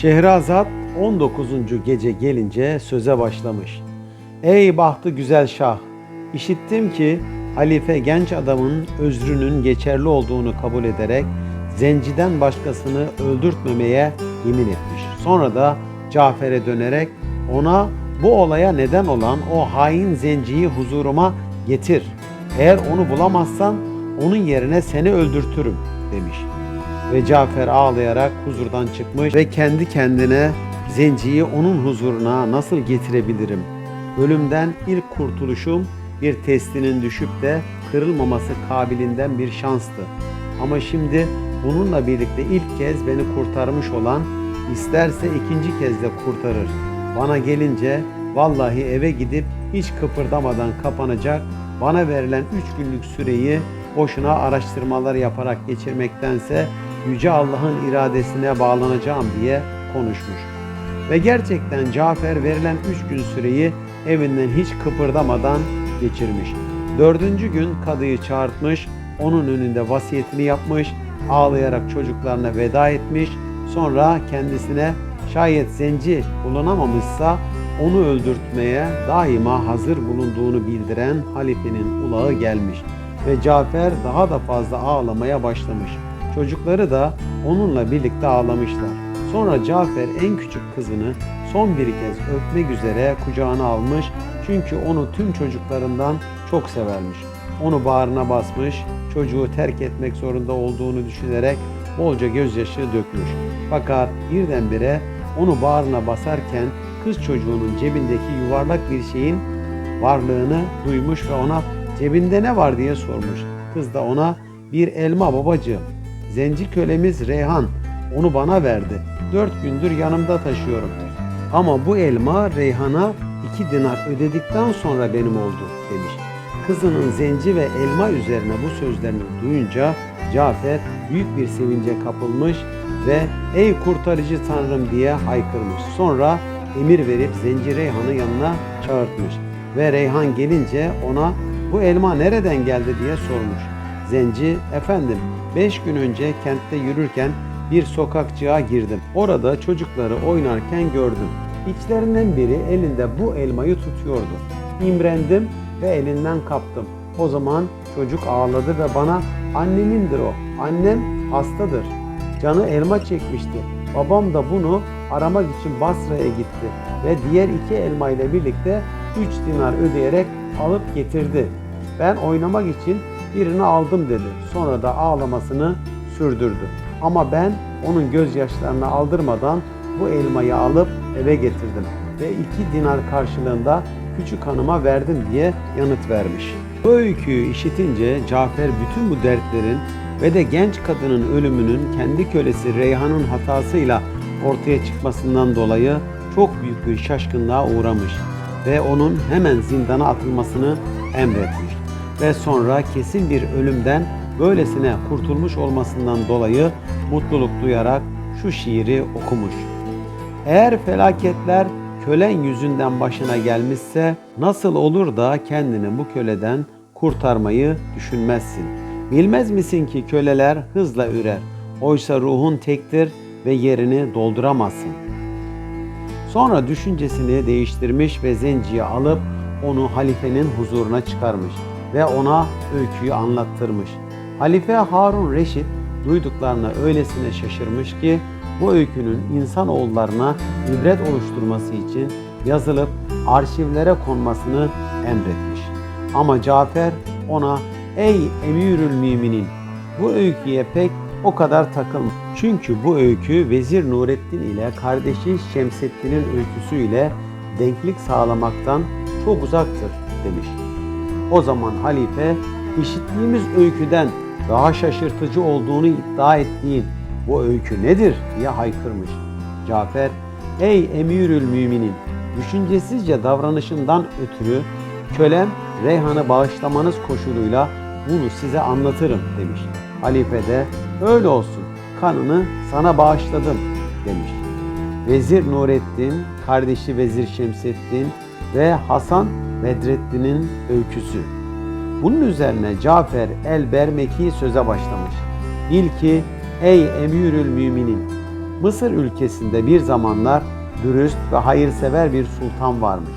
Şehrazat 19. gece gelince söze başlamış. Ey bahtı güzel şah! İşittim ki halife genç adamın özrünün geçerli olduğunu kabul ederek zenciden başkasını öldürtmemeye yemin etmiş. Sonra da Cafer'e dönerek ona bu olaya neden olan o hain zenciyi huzuruma getir. Eğer onu bulamazsan onun yerine seni öldürtürüm demiş. Ve Cafer ağlayarak huzurdan çıkmış ve kendi kendine zenciyi onun huzuruna nasıl getirebilirim? Ölümden ilk kurtuluşum bir testinin düşüp de kırılmaması kabilinden bir şanstı. Ama şimdi bununla birlikte ilk kez beni kurtarmış olan isterse ikinci kez de kurtarır. Bana gelince vallahi eve gidip hiç kıpırdamadan kapanacak bana verilen üç günlük süreyi boşuna araştırmalar yaparak geçirmektense Yüce Allah'ın iradesine bağlanacağım diye konuşmuş. Ve gerçekten Cafer verilen üç gün süreyi evinden hiç kıpırdamadan geçirmiş. Dördüncü gün kadıyı çağırtmış, onun önünde vasiyetini yapmış, ağlayarak çocuklarına veda etmiş, sonra kendisine şayet zenci bulunamamışsa onu öldürtmeye daima hazır bulunduğunu bildiren halifenin ulağı gelmiş ve Cafer daha da fazla ağlamaya başlamış. Çocukları da onunla birlikte ağlamışlar. Sonra Cafer en küçük kızını son bir kez öpmek üzere kucağına almış çünkü onu tüm çocuklarından çok severmiş. Onu bağrına basmış, çocuğu terk etmek zorunda olduğunu düşünerek bolca gözyaşı dökmüş. Fakat birdenbire onu bağrına basarken kız çocuğunun cebindeki yuvarlak bir şeyin varlığını duymuş ve ona cebinde ne var diye sormuş. Kız da ona bir elma babacığım. Zenci kölemiz Reyhan onu bana verdi. Dört gündür yanımda taşıyorum. Ama bu elma Reyhan'a iki dinar ödedikten sonra benim oldu demiş. Kızının zenci ve elma üzerine bu sözlerini duyunca Cafer büyük bir sevince kapılmış ve ey kurtarıcı tanrım diye haykırmış. Sonra emir verip zenci Reyhan'ı yanına çağırtmış ve Reyhan gelince ona bu elma nereden geldi diye sormuş. Zenci efendim beş gün önce kentte yürürken bir sokakçığa girdim. Orada çocukları oynarken gördüm. İçlerinden biri elinde bu elmayı tutuyordu. İmrendim ve elinden kaptım. O zaman çocuk ağladı ve bana annemindir o. Annem hastadır. Canı elma çekmişti. Babam da bunu aramak için Basra'ya gitti ve diğer iki elma ile birlikte 3 dinar ödeyerek alıp getirdi. Ben oynamak için birini aldım dedi. Sonra da ağlamasını sürdürdü. Ama ben onun gözyaşlarını aldırmadan bu elmayı alıp eve getirdim ve iki dinar karşılığında küçük hanıma verdim diye yanıt vermiş. Bu öyküyü işitince Cafer bütün bu dertlerin ve de genç kadının ölümünün kendi kölesi Reyhan'ın hatasıyla ortaya çıkmasından dolayı çok büyük bir şaşkınlığa uğramış ve onun hemen zindana atılmasını emretmiş. Ve sonra kesin bir ölümden böylesine kurtulmuş olmasından dolayı mutluluk duyarak şu şiiri okumuş. Eğer felaketler kölen yüzünden başına gelmişse nasıl olur da kendini bu köleden kurtarmayı düşünmezsin? Bilmez misin ki köleler hızla ürer. Oysa ruhun tektir ve yerini dolduramazsın. Sonra düşüncesini değiştirmiş ve zenciyi alıp onu halifenin huzuruna çıkarmış ve ona öyküyü anlattırmış. Halife Harun Reşit duyduklarına öylesine şaşırmış ki bu öykünün insanoğullarına ibret oluşturması için yazılıp arşivlere konmasını emretmiş. Ama Cafer ona ey emirül müminin bu öyküye pek o kadar takılma. Çünkü bu öykü Vezir Nurettin ile kardeşi Şemseddin'in öyküsüyle denklik sağlamaktan çok uzaktır demiş. O zaman halife işittiğimiz öyküden daha şaşırtıcı olduğunu iddia ettiğin bu öykü nedir diye haykırmış. Cafer, ey emirül müminin, düşüncesizce davranışından ötürü kölem Reyhan'ı bağışlamanız koşuluyla bunu size anlatırım demiş. Halife de öyle olsun kanını sana bağışladım demiş. Vezir Nurettin, kardeşi Vezir Şemseddin ve Hasan Bedreddin'in öyküsü. Bunun üzerine Cafer el Bermeki söze başlamış. Bil ki ey emirül müminin Mısır ülkesinde bir zamanlar dürüst ve hayırsever bir sultan varmış.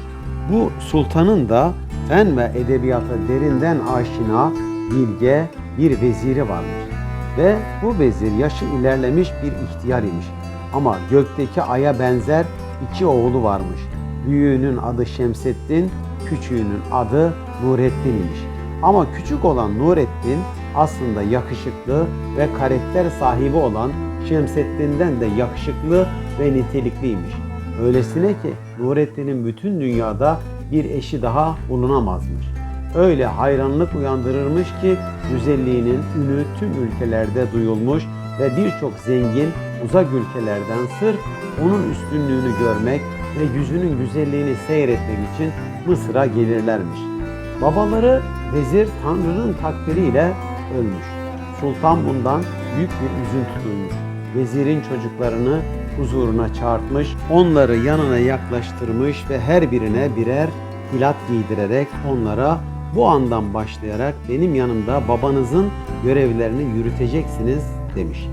Bu sultanın da fen ve edebiyata derinden aşina, bilge bir veziri varmış. Ve bu vezir yaşı ilerlemiş bir ihtiyar imiş. Ama gökteki aya benzer iki oğlu varmış. Büyüğünün adı Şemseddin, küçüğünün adı Nurettin imiş. Ama küçük olan Nurettin aslında yakışıklı ve karakter sahibi olan Şemseddin'den de yakışıklı ve nitelikliymiş. Öylesine ki Nurettin'in bütün dünyada bir eşi daha bulunamazmış. Öyle hayranlık uyandırırmış ki güzelliğinin ünü tüm ülkelerde duyulmuş ve birçok zengin uzak ülkelerden sırf onun üstünlüğünü görmek ve yüzünün güzelliğini seyretmek için Mısır'a gelirlermiş. Babaları vezir Tanrı'nın takdiriyle ölmüş. Sultan bundan büyük bir üzüntü duymuş. Vezirin çocuklarını huzuruna çağırtmış, onları yanına yaklaştırmış ve her birine birer hilat giydirerek onlara bu andan başlayarak benim yanımda babanızın görevlerini yürüteceksiniz demiş.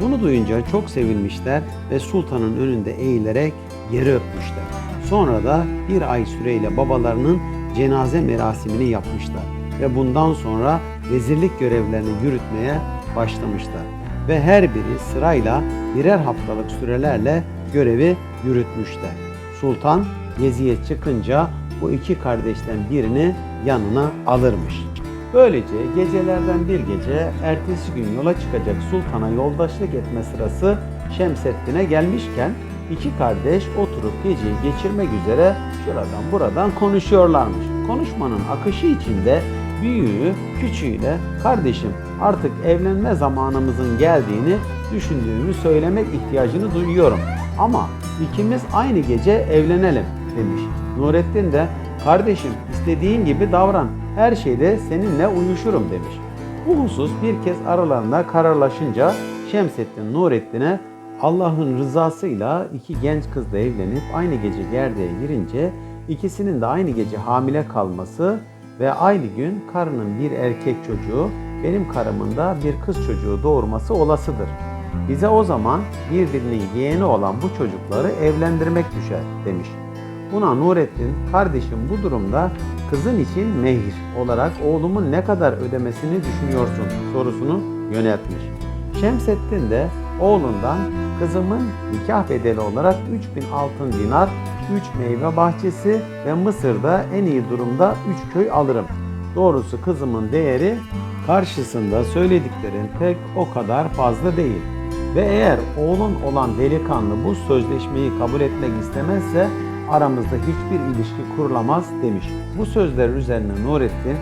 Bunu duyunca çok sevinmişler ve sultanın önünde eğilerek yeri öpmüşler. Sonra da bir ay süreyle babalarının cenaze merasimini yapmışlar ve bundan sonra vezirlik görevlerini yürütmeye başlamışlar. Ve her biri sırayla birer haftalık sürelerle görevi yürütmüşler. Sultan geziye çıkınca bu iki kardeşten birini yanına alırmış. Böylece gecelerden bir gece ertesi gün yola çıkacak sultana yoldaşlık etme sırası Şemseddin'e gelmişken iki kardeş oturup geceyi geçirmek üzere şuradan buradan konuşuyorlarmış. Konuşmanın akışı içinde büyüğü küçüğüyle kardeşim artık evlenme zamanımızın geldiğini düşündüğümü söylemek ihtiyacını duyuyorum. Ama ikimiz aynı gece evlenelim demiş. Nurettin de kardeşim istediğin gibi davran her şeyde seninle uyuşurum demiş. Bu husus bir kez aralarında kararlaşınca Şemseddin Nurettin'e Allah'ın rızasıyla iki genç kızla evlenip aynı gece gerdeğe girince ikisinin de aynı gece hamile kalması ve aynı gün karının bir erkek çocuğu, benim karımın da bir kız çocuğu doğurması olasıdır. Bize o zaman birbirinin yeğeni olan bu çocukları evlendirmek düşer demiş. Buna Nurettin, kardeşim bu durumda kızın için mehir olarak oğlumun ne kadar ödemesini düşünüyorsun sorusunu yöneltmiş. Şemseddin de oğlundan kızımın nikah bedeli olarak 3000 altın dinar, 3 meyve bahçesi ve Mısır'da en iyi durumda 3 köy alırım. Doğrusu kızımın değeri karşısında söylediklerin pek o kadar fazla değil. Ve eğer oğlun olan delikanlı bu sözleşmeyi kabul etmek istemezse aramızda hiçbir ilişki kurulamaz demiş. Bu sözler üzerine Nurettin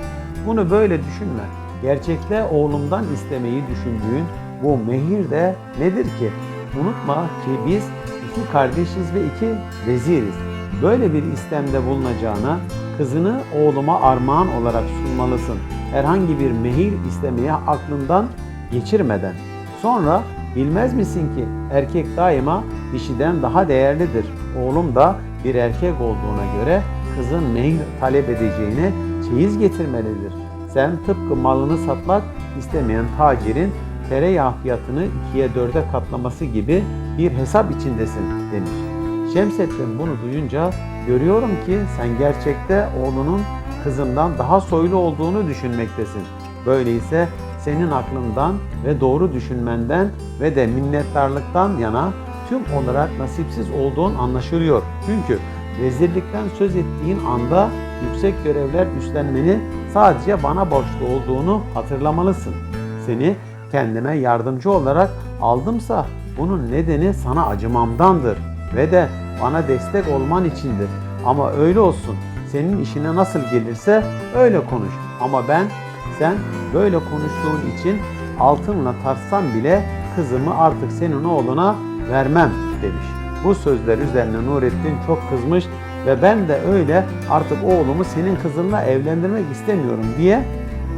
bunu böyle düşünme. Gerçekte oğlumdan istemeyi düşündüğün bu mehir de nedir ki? Unutma ki biz iki kardeşiz ve iki veziriz. Böyle bir istemde bulunacağına kızını oğluma armağan olarak sunmalısın. Herhangi bir mehir istemeye aklından geçirmeden. Sonra bilmez misin ki erkek daima dişiden daha değerlidir. Oğlum da bir erkek olduğuna göre kızın mehir talep edeceğine çeyiz getirmelidir. Sen tıpkı malını satmak istemeyen tacirin tereyağı fiyatını ikiye dörde katlaması gibi bir hesap içindesin demiş. Şemsettin bunu duyunca görüyorum ki sen gerçekte oğlunun kızından daha soylu olduğunu düşünmektesin. Böyleyse senin aklından ve doğru düşünmenden ve de minnettarlıktan yana tüm olarak nasipsiz olduğun anlaşılıyor. Çünkü vezirlikten söz ettiğin anda yüksek görevler üstlenmeni sadece bana borçlu olduğunu hatırlamalısın. Seni kendime yardımcı olarak aldımsa bunun nedeni sana acımamdandır ve de bana destek olman içindir. Ama öyle olsun. Senin işine nasıl gelirse öyle konuş. Ama ben sen böyle konuştuğun için altınla tartsam bile kızımı artık senin oğluna vermem demiş. Bu sözler üzerine Nurettin çok kızmış ve ben de öyle artık oğlumu senin kızınla evlendirmek istemiyorum diye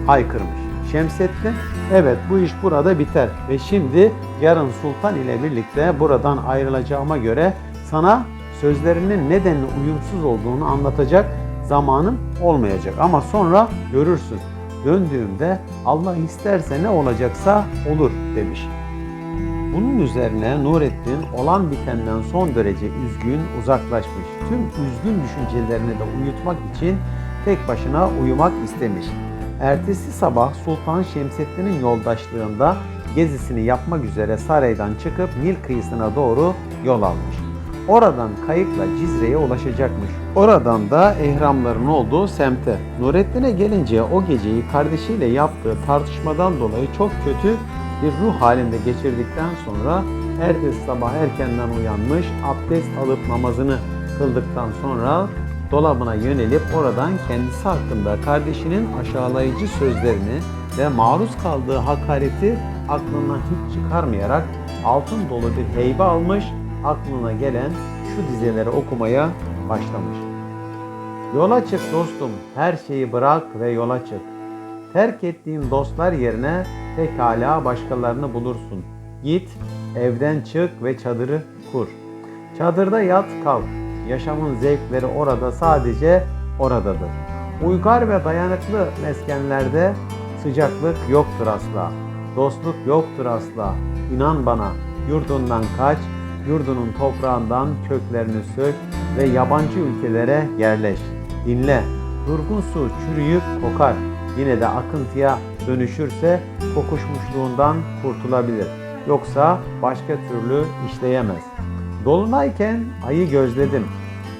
haykırmış. Şemsettin evet bu iş burada biter ve şimdi yarın sultan ile birlikte buradan ayrılacağıma göre sana sözlerinin nedenli uyumsuz olduğunu anlatacak zamanım olmayacak. Ama sonra görürsün. Döndüğümde Allah isterse ne olacaksa olur demiş. Bunun üzerine Nurettin olan bitenden son derece üzgün uzaklaşmış. Tüm üzgün düşüncelerini de uyutmak için tek başına uyumak istemiş. Ertesi sabah Sultan Şemseddin'in yoldaşlığında gezisini yapmak üzere saraydan çıkıp Nil kıyısına doğru yol almış. Oradan kayıkla Cizre'ye ulaşacakmış. Oradan da ehramların olduğu semte. Nurettin'e gelince o geceyi kardeşiyle yaptığı tartışmadan dolayı çok kötü bir ruh halinde geçirdikten sonra ertesi sabah erkenden uyanmış, abdest alıp namazını kıldıktan sonra dolabına yönelip oradan kendisi hakkında kardeşinin aşağılayıcı sözlerini ve maruz kaldığı hakareti aklından hiç çıkarmayarak altın dolu bir heybe almış, aklına gelen şu dizeleri okumaya başlamış. Yola çık dostum, her şeyi bırak ve yola çık. Terk ettiğin dostlar yerine pekala başkalarını bulursun. Git, evden çık ve çadırı kur. Çadırda yat kal. Yaşamın zevkleri orada sadece oradadır. Uygar ve dayanıklı meskenlerde sıcaklık yoktur asla. Dostluk yoktur asla. İnan bana, yurdundan kaç, yurdunun toprağından köklerini sök ve yabancı ülkelere yerleş. Dinle, durgun su çürüyüp kokar. Yine de akıntıya dönüşürse kokuşmuşluğundan kurtulabilir. Yoksa başka türlü işleyemez. Dolunayken ayı gözledim.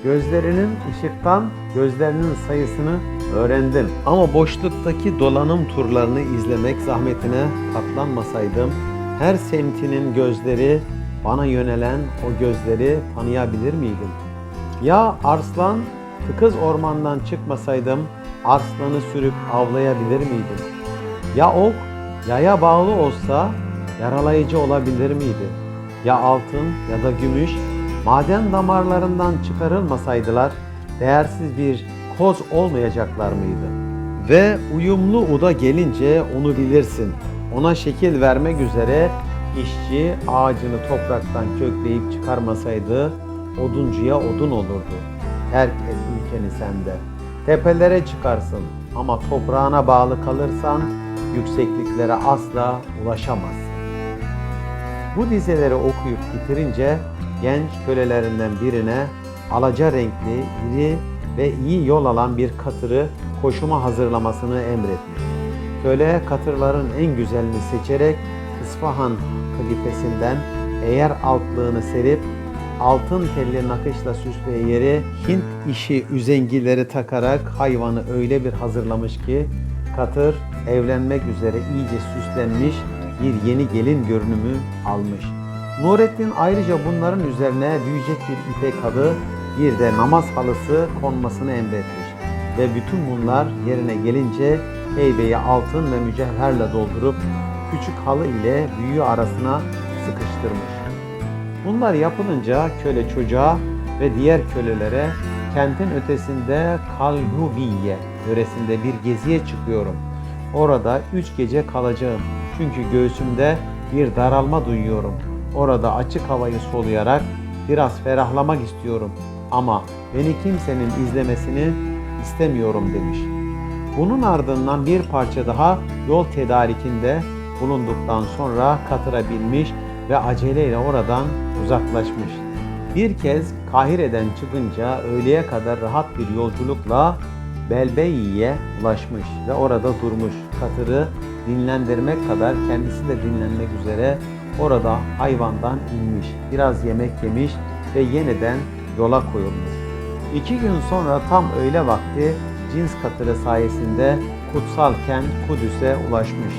Gözlerinin ışıktan gözlerinin sayısını öğrendim. Ama boşluktaki dolanım turlarını izlemek zahmetine katlanmasaydım her semtinin gözleri bana yönelen o gözleri tanıyabilir miydim? Ya arslan tıkız ormandan çıkmasaydım arslanı sürüp avlayabilir miydim? Ya ok yaya bağlı olsa yaralayıcı olabilir miydi? Ya altın ya da gümüş maden damarlarından çıkarılmasaydılar değersiz bir koz olmayacaklar mıydı? Ve uyumlu uda gelince onu bilirsin. Ona şekil vermek üzere işçi ağacını topraktan kökleyip çıkarmasaydı oduncuya odun olurdu. Terk et ülkeni sende. Tepelere çıkarsın ama toprağına bağlı kalırsan yüksekliklere asla ulaşamazsın. Bu dizeleri okuyup bitirince genç kölelerinden birine alaca renkli, iri ve iyi yol alan bir katırı koşuma hazırlamasını emretmiş. Köle katırların en güzelini seçerek İsfahan kalifesinden eğer altlığını serip altın telli nakışla süslüğe yeri Hint işi üzengileri takarak hayvanı öyle bir hazırlamış ki katır evlenmek üzere iyice süslenmiş bir yeni gelin görünümü almış. Nurettin ayrıca bunların üzerine büyüyecek bir ipek halı, bir de namaz halısı konmasını emretmiş. Ve bütün bunlar yerine gelince heybeyi altın ve mücevherle doldurup küçük halı ile büyüğü arasına sıkıştırmış. Bunlar yapılınca köle çocuğa ve diğer kölelere kentin ötesinde Kalhubiye yöresinde bir geziye çıkıyorum. Orada üç gece kalacağım. Çünkü göğsümde bir daralma duyuyorum. Orada açık havayı soluyarak biraz ferahlamak istiyorum. Ama beni kimsenin izlemesini istemiyorum demiş. Bunun ardından bir parça daha yol tedarikinde bulunduktan sonra katıra binmiş ve aceleyle oradan uzaklaşmış. Bir kez Kahire'den çıkınca öğleye kadar rahat bir yolculukla Belbeyi'ye ulaşmış ve orada durmuş. Katırı dinlendirmek kadar kendisi de dinlenmek üzere orada hayvandan inmiş. Biraz yemek yemiş ve yeniden yola koyulmuş. İki gün sonra tam öğle vakti cins katırı sayesinde kutsal kent Kudüs'e ulaşmış.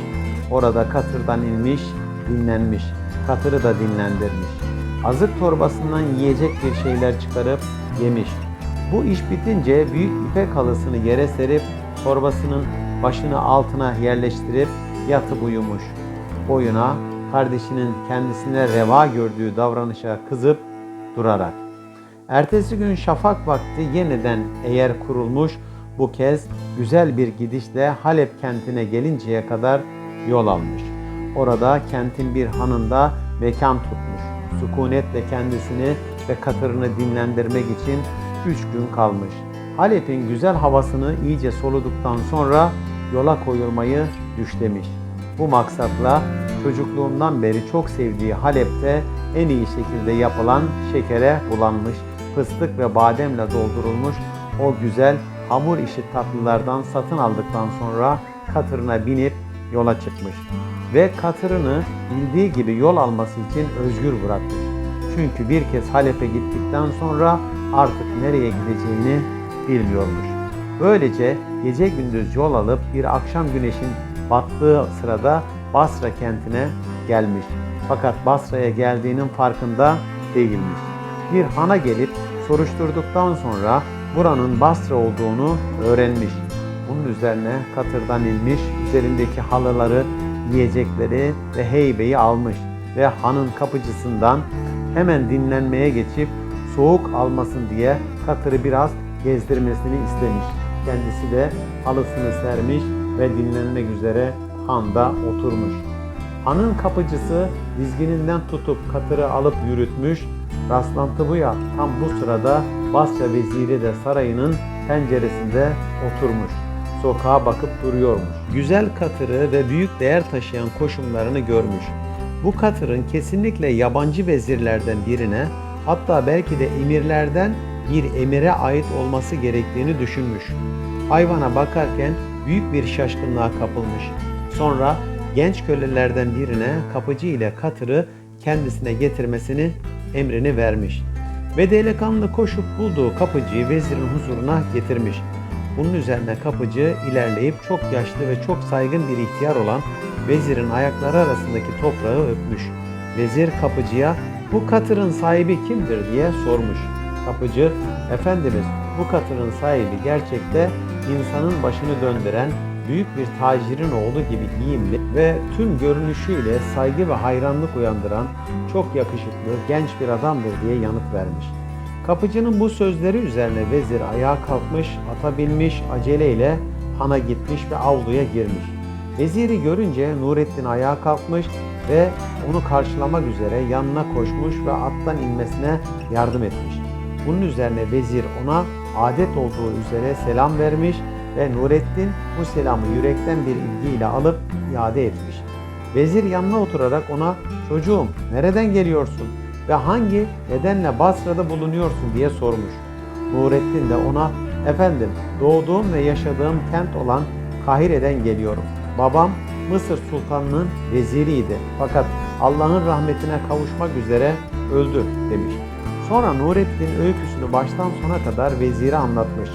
Orada katırdan inmiş, dinlenmiş. Katırı da dinlendirmiş. Azık torbasından yiyecek bir şeyler çıkarıp yemiş. Bu iş bitince büyük ipek halısını yere serip torbasının başını altına yerleştirip yatıp uyumuş. Boyuna kardeşinin kendisine reva gördüğü davranışa kızıp durarak. Ertesi gün şafak vakti yeniden eğer kurulmuş bu kez güzel bir gidişle Halep kentine gelinceye kadar yol almış. Orada kentin bir hanında mekan tutmuş. Sükunetle kendisini ve katırını dinlendirmek için üç gün kalmış. Halep'in güzel havasını iyice soluduktan sonra yola koyulmayı düşlemiş. Bu maksatla çocukluğundan beri çok sevdiği Halep'te en iyi şekilde yapılan şekere bulanmış, fıstık ve bademle doldurulmuş o güzel hamur işi tatlılardan satın aldıktan sonra katırına binip yola çıkmış. Ve katırını bildiği gibi yol alması için özgür bırakmış. Çünkü bir kez Halep'e gittikten sonra artık nereye gideceğini bilmiyormuş. Böylece gece gündüz yol alıp bir akşam güneşin battığı sırada Basra kentine gelmiş. Fakat Basra'ya geldiğinin farkında değilmiş. Bir hana gelip soruşturduktan sonra buranın Basra olduğunu öğrenmiş. Bunun üzerine katırdan inmiş, üzerindeki halıları, yiyecekleri ve heybeyi almış ve hanın kapıcısından hemen dinlenmeye geçip soğuk almasın diye katırı biraz gezdirmesini istemiş. Kendisi de halısını sermiş ve dinlenmek üzere handa oturmuş. Hanın kapıcısı dizgininden tutup katırı alıp yürütmüş. Rastlantı bu ya tam bu sırada Basra veziri de sarayının penceresinde oturmuş. Sokağa bakıp duruyormuş. Güzel katırı ve büyük değer taşıyan koşumlarını görmüş. Bu katırın kesinlikle yabancı vezirlerden birine hatta belki de emirlerden bir emire ait olması gerektiğini düşünmüş. Hayvana bakarken büyük bir şaşkınlığa kapılmış. Sonra genç kölelerden birine kapıcı ile katırı kendisine getirmesini emrini vermiş. Ve delikanlı koşup bulduğu kapıcıyı vezirin huzuruna getirmiş. Bunun üzerine kapıcı ilerleyip çok yaşlı ve çok saygın bir ihtiyar olan vezirin ayakları arasındaki toprağı öpmüş. Vezir kapıcıya bu katırın sahibi kimdir diye sormuş. Kapıcı, efendimiz bu katırın sahibi gerçekte insanın başını döndüren büyük bir tacirin oğlu gibi giyimli ve tüm görünüşüyle saygı ve hayranlık uyandıran çok yakışıklı genç bir adamdır diye yanıt vermiş. Kapıcının bu sözleri üzerine vezir ayağa kalkmış, ata binmiş, aceleyle hana gitmiş ve avluya girmiş. Veziri görünce Nurettin ayağa kalkmış ve onu karşılamak üzere yanına koşmuş ve attan inmesine yardım etmiş. Bunun üzerine vezir ona adet olduğu üzere selam vermiş ve Nurettin bu selamı yürekten bir ilgiyle alıp iade etmiş. Vezir yanına oturarak ona çocuğum nereden geliyorsun ve hangi nedenle Basra'da bulunuyorsun diye sormuş. Nurettin de ona efendim doğduğum ve yaşadığım kent olan Kahire'den geliyorum. Babam Mısır Sultanı'nın veziriydi fakat Allah'ın rahmetine kavuşmak üzere öldü demiş. Sonra Nurettin öyküsünü baştan sona kadar vezire anlatmış.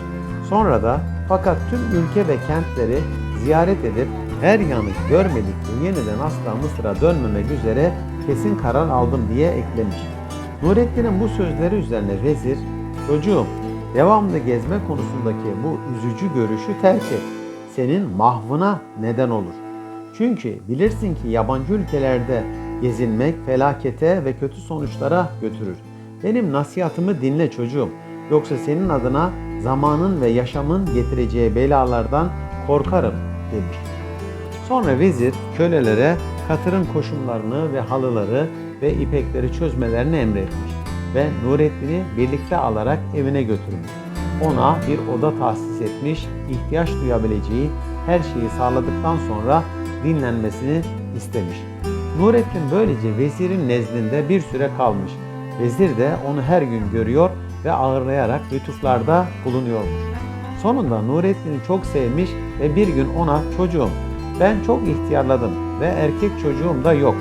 Sonra da fakat tüm ülke ve kentleri ziyaret edip her yanı görmedikçe yeniden asla Mısır'a dönmemek üzere kesin karar aldım diye eklemiş. Nurettin'in bu sözleri üzerine vezir, çocuğum devamlı gezme konusundaki bu üzücü görüşü terk et. Senin mahvına neden olur. Çünkü bilirsin ki yabancı ülkelerde gezinmek felakete ve kötü sonuçlara götürür. Benim nasihatımı dinle çocuğum. Yoksa senin adına zamanın ve yaşamın getireceği belalardan korkarım demiş. Sonra vezir kölelere katırın koşumlarını ve halıları ve ipekleri çözmelerini emretmiş ve Nurettin'i birlikte alarak evine götürmüş. Ona bir oda tahsis etmiş, ihtiyaç duyabileceği her şeyi sağladıktan sonra dinlenmesini istemiş. Nurettin böylece vezirin nezdinde bir süre kalmış. Vezir de onu her gün görüyor ve ağırlayarak lütuflarda bulunuyormuş. Sonunda Nurettin'i çok sevmiş ve bir gün ona çocuğum ben çok ihtiyarladım ve erkek çocuğum da yok.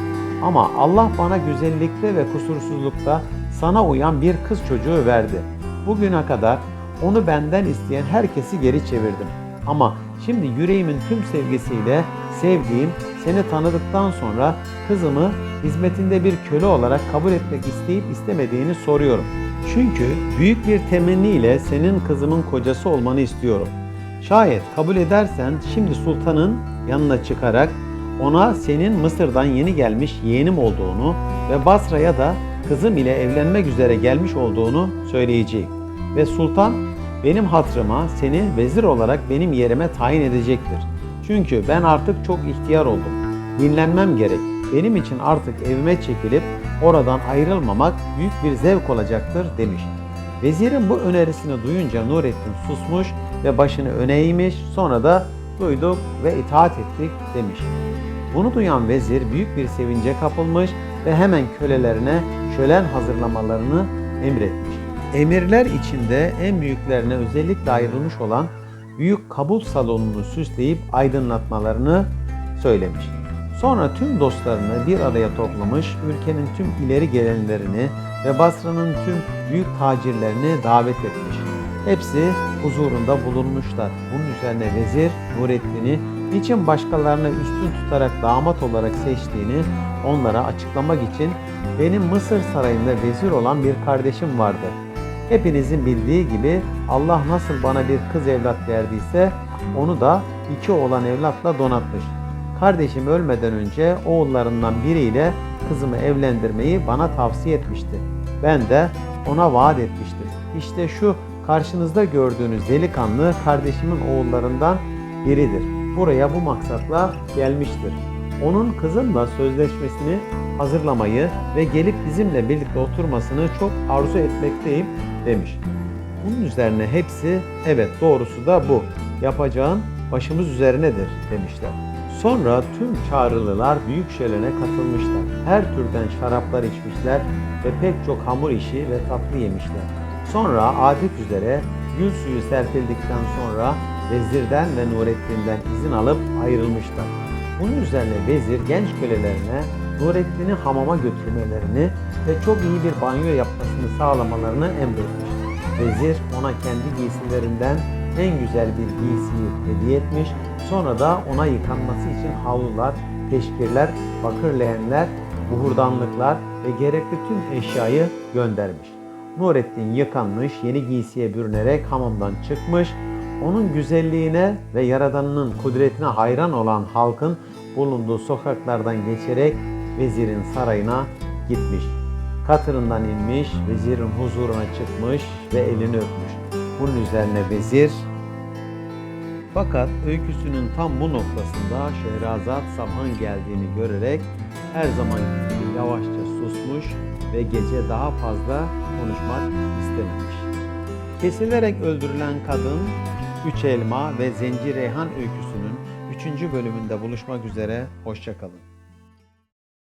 Ama Allah bana güzellikte ve kusursuzlukta sana uyan bir kız çocuğu verdi. Bugüne kadar onu benden isteyen herkesi geri çevirdim. Ama şimdi yüreğimin tüm sevgisiyle sevdiğim seni tanıdıktan sonra kızımı hizmetinde bir köle olarak kabul etmek isteyip istemediğini soruyorum. Çünkü büyük bir temenniyle senin kızımın kocası olmanı istiyorum. Şayet kabul edersen şimdi sultanın yanına çıkarak ona senin Mısır'dan yeni gelmiş yeğenim olduğunu ve Basra'ya da kızım ile evlenmek üzere gelmiş olduğunu söyleyeceğim. Ve sultan benim hatırıma seni vezir olarak benim yerime tayin edecektir. Çünkü ben artık çok ihtiyar oldum. Dinlenmem gerek. Benim için artık evime çekilip oradan ayrılmamak büyük bir zevk olacaktır demiş. Vezirin bu önerisini duyunca Nurettin susmuş ve başını öne eğmiş sonra da duyduk ve itaat ettik demiş. Bunu duyan vezir büyük bir sevince kapılmış ve hemen kölelerine şölen hazırlamalarını emretmiş. Emirler içinde en büyüklerine özellikle ayrılmış olan büyük kabul salonunu süsleyip aydınlatmalarını söylemiş. Sonra tüm dostlarını bir araya toplamış, ülkenin tüm ileri gelenlerini ve Basra'nın tüm büyük tacirlerini davet etmiş. Hepsi huzurunda bulunmuşlar. Bunun üzerine vezir Nurettin'i niçin başkalarına üstün tutarak damat olarak seçtiğini onlara açıklamak için benim Mısır sarayında vezir olan bir kardeşim vardır. Hepinizin bildiği gibi Allah nasıl bana bir kız evlat verdiyse onu da iki oğlan evlatla donatmış. Kardeşim ölmeden önce oğullarından biriyle kızımı evlendirmeyi bana tavsiye etmişti. Ben de ona vaat etmiştim. İşte şu karşınızda gördüğünüz delikanlı kardeşimin oğullarından biridir. Buraya bu maksatla gelmiştir. Onun kızımla sözleşmesini hazırlamayı ve gelip bizimle birlikte oturmasını çok arzu etmekteyim demiş. Bunun üzerine hepsi evet doğrusu da bu. Yapacağın başımız üzerinedir demişler. Sonra tüm çağrılılar büyük şölene katılmışlar. Her türden şaraplar içmişler ve pek çok hamur işi ve tatlı yemişler. Sonra adet üzere gül suyu serpildikten sonra vezirden ve Nurettin'den izin alıp ayrılmışlar. Bunun üzerine vezir genç kölelerine Nurettin'i hamama götürmelerini ve çok iyi bir banyo yapmasını sağlamalarını emretmiş. Vezir ona kendi giysilerinden en güzel bir giysiyi hediye etmiş. Sonra da ona yıkanması için havlular, teşkirler, bakır leğenler, buhurdanlıklar ve gerekli tüm eşyayı göndermiş. Nurettin yıkanmış, yeni giysiye bürünerek hamamdan çıkmış. Onun güzelliğine ve Yaradan'ın kudretine hayran olan halkın bulunduğu sokaklardan geçerek vezirin sarayına gitmiş. Katırından inmiş, vezirin huzuruna çıkmış ve elini öpmüş. Bunun üzerine vezir fakat öyküsünün tam bu noktasında Şehrazat Samhan geldiğini görerek her zaman gibi yavaşça susmuş ve gece daha fazla konuşmak istememiş. Kesilerek öldürülen kadın, Üç Elma ve Zenci Reyhan öyküsünün 3. bölümünde buluşmak üzere, hoşçakalın.